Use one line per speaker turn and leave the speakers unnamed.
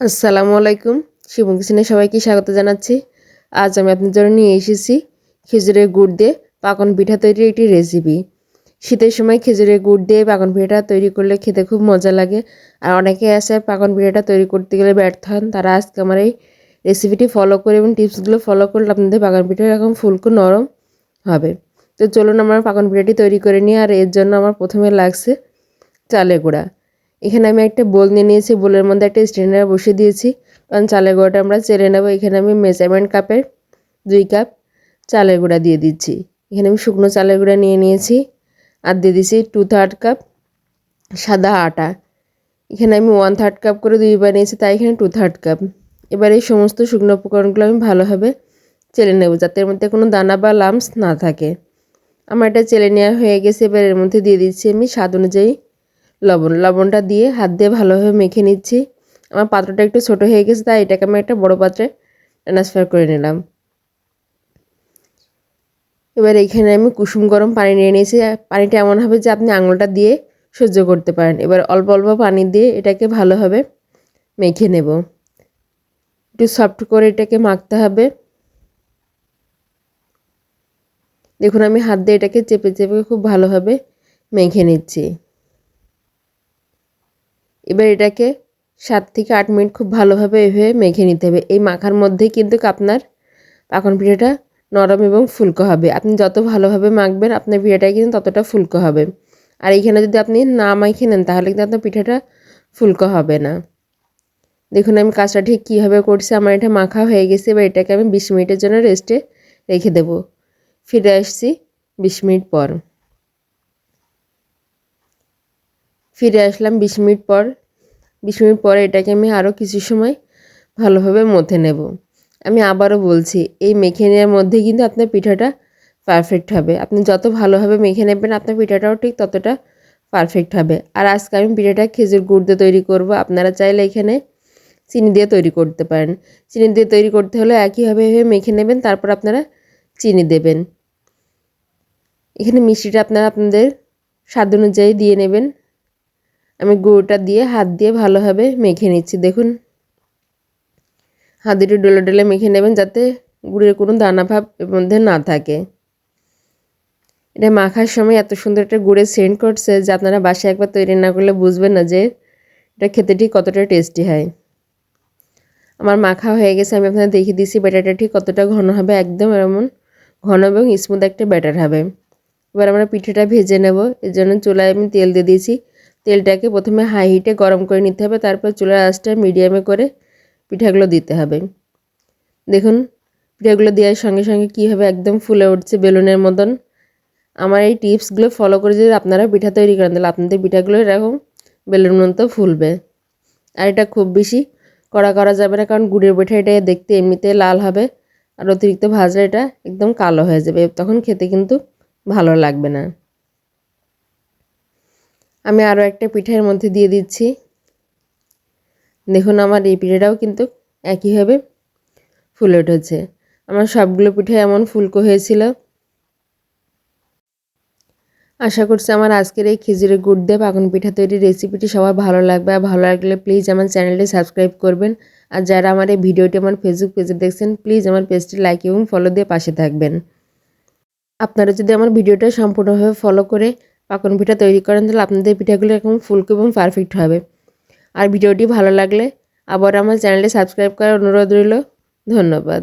আসসালামু আলাইকুম। শিবম কিচেনে সবাইকে স্বাগত জানাচ্ছি। আজ আমি আপনাদের জন্য নিয়ে এসেছি খেজুরের গুড় দিয়ে পাকন পিঠা তৈরির একটি রেসিপি শীতের সময় খেজুরের গুড় দিয়ে পাকন পিঠাটা তৈরি করলে খেতে খুব মজা লাগে। আর অনেকে আছে পাকন পিঠাটা তৈরি করতে গেলে ব্যর্থ হন। তারা আজকে আমার এই রেসিপিটি ফলো করে এবং টিপসগুলো ফলো করলে আপনাদের পাকন পিঠা এরকম ফুলকো নরম হবে। তো চলুন আমার পাকন পিঠাটি তৈরি করে নিই। আর এর জন্য আমার প্রথমে লাগছে চালের গুঁড়া। এখানে আমি একটা বোল নিয়ে নিয়েছি, বোলের মধ্যে একটা স্ট্রেনার বসিয়ে দিয়েছি। কারণ চালের গুঁড়াটা আমরা চেলে নেব। এখানে আমি মেজারমেন্ট কাপের দুই কাপ চালের গুঁড়া দিয়ে দিচ্ছি। এখানে আমি শুকনো চালের গুঁড়া নিয়ে নিয়েছি আর দিয়ে দিচ্ছি টু থার্ড কাপ সাদা আটা। এখানে আমি ওয়ান থার্ড কাপ করে দুইবার নিয়েছি, তাই এখানে টু থার্ড কাপ এবার এই সমস্ত শুকনো উপকরণগুলো আমি ভালোভাবে চেলে নেব, যাতে এর মধ্যে কোনো দানা বা লামস না থাকে। আমার এটা চেলে নেওয়া হয়ে গেছে, এবার এর মধ্যে দিয়ে দিচ্ছি আমি স্বাদ অনুযায়ী লবণ, লবণটা দিয়ে হাত দিয়ে ভালোভাবে মেখে নিচ্ছি। আমার পাত্রটা একটু ছোট হয়ে গেছে, তাই এটাকে আমি একটা বড় পাত্রে ট্রান্সফার করে নিলাম। এবার এখানে আমি কুসুম গরম পানি নিয়ে নিয়েছি। পানিটা এমন হবে যে আপনি আঙুলটা দিয়ে সহ্য করতে পারেন। এবার অল্প অল্প পানি দিয়ে এটাকে ভালোভাবে মেখে নেব। একটু সফট করে এটাকে মাখতে হবে। দেখুন, আমি হাত দিয়ে এটাকে চেপে চেপে খুব ভালোভাবে মেখে নিচ্ছি। এবার এটাকে সাত থেকে আট মিনিট খুব ভালোভাবে এভাবে মেখে নিতে হবে। এই মাখার মধ্যেই কিন্তু আপনার পাকন পিঠাটা নরম এবং ফুলকো হবে। আপনি যত ভালোভাবে মাখবেন, আপনার পিঠাটা কিন্তু ততটা ফুলকো হবে। আর এইখানে যদি আপনি না মাখিয়ে নেন, তাহলে কিন্তু আপনার পিঠাটা ফুলকো হবে না। দেখুন আমি কাজটা ঠিক কীভাবে করছি, আমার এটা মাখা হয়ে গেছে। এবার এটাকে আমি বিশ মিনিটের জন্য রেস্টে রেখে দেব। ফিরে আসছি বিশ মিনিট পর। ফিরে আসলাম বিশ মিনিট পর। বিশ মিনিট পরে এটাকে আমি আরও কিছু সময় ভালোভাবে মথে নেব। আমি আবারও বলছি, এই মেখে নেওয়ার মধ্যে কিন্তু আপনার পিঠাটা পারফেক্ট হবে। আপনি যত ভালোভাবে মেখে নেবেন, আপনার পিঠাটাও ঠিক ততটা পারফেক্ট হবে। আর আজকে আমি পিঠাটা খেজুর গুড় দিয়ে তৈরি করব। আপনারা চাইলে এখানে চিনি দিয়ে তৈরি করতে পারেন। চিনি দিয়ে তৈরি করতে হলে একইভাবে মেখে নেবেন, তারপর আপনারা চিনি দেবেন। এখানে মিষ্টিটা আপনারা আপনাদের স্বাদ অনুযায়ী দিয়ে নেবেন। আমি গুঁড়োটা দিয়ে হাত দিয়ে ভালোভাবে মেখে নিচ্ছি, দেখুন। হাত দিয়ে ডলে ডলে মেখে নেবেন যাতে গুড়ের কোনো দানা ভাব এর মধ্যে না থাকে। এটা মাখার সময় এত সুন্দর একটা গুড়ের সেন্ট করছে যে আপনারা বাসায় একবার তৈরি না করলে বুঝবেন না যে এটা খেতে ঠিক কতটা টেস্টি হয়। আমার মাখা হয়ে গেছে, আমি আপনাদের দেখিয়ে দিচ্ছি ব্যাটারটা ঠিক কতটা ঘন হবে, একদম এমন ঘন এবং স্মুথ একটা ব্যাটার হবে। এবার আমরা পিঠেটা ভেজে নেব, এর জন্য চুলায় আমি তেল দিয়ে দিয়েছি তেলটাকে প্রথমে হাই হিটে গরম করে নিতে হবে, তারপর চুলার আঁচটা মিডিয়ামে করে পিঠাগুলো দিতে হবে। দেখুন, পিঠাগুলো দেওয়ার সঙ্গে সঙ্গে কী হবে একদম ফুলে উঠছে বেলুনের মতন। আমার এই টিপসগুলো ফলো করে যদি আপনারা পিঠা তৈরি করেন, তাহলে আপনাদের পিঠাগুলো এরকম বেলুন মতো ফুলবে। আর এটা খুব বেশি কড়া করা যাবে না, কারণ গুড়ের পিঠা এটা দেখতে এমনিতে লাল হবে, আর অতিরিক্ত ভাজলে এটা একদম কালো হয়ে যাবে, তখন খেতে কিন্তু ভালো লাগবে না। আমি আরও একটা পিঠার মধ্যে দিয়ে দিচ্ছি। দেখুন আমার এই পিঠাটাও কিন্তু একইভাবে ফুলে উঠেছে। আমার সবগুলো পিঠে এমন ফুলকো হয়েছিল। আশা করছি আমার আজকের এই খেজুরের গুড় দিয়ে পাকন পিঠা তৈরির রেসিপিটি সবার ভালো লাগবে। আর ভালো লাগলে প্লিজ আমার চ্যানেলটি সাবস্ক্রাইব করবেন। আর যারা আমার এই ভিডিওটি আমার ফেসবুক পেজে দেখছেন প্লিজ আমার পেজটি লাইক এবং ফলো দিয়ে পাশে থাকবেন। আপনারা যদি আমার ভিডিওটা সম্পূর্ণভাবে ফলো করে পাকন পিঠা তৈরি করেন, তাহলে আপনাদের পিঠাগুলো এখন ফুলকো এবং পারফেক্ট হবে। আর ভিডিওটি ভালো লাগলে আবার আমার চ্যানেলটি সাবস্ক্রাইব করার অনুরোধ রইল। ধন্যবাদ।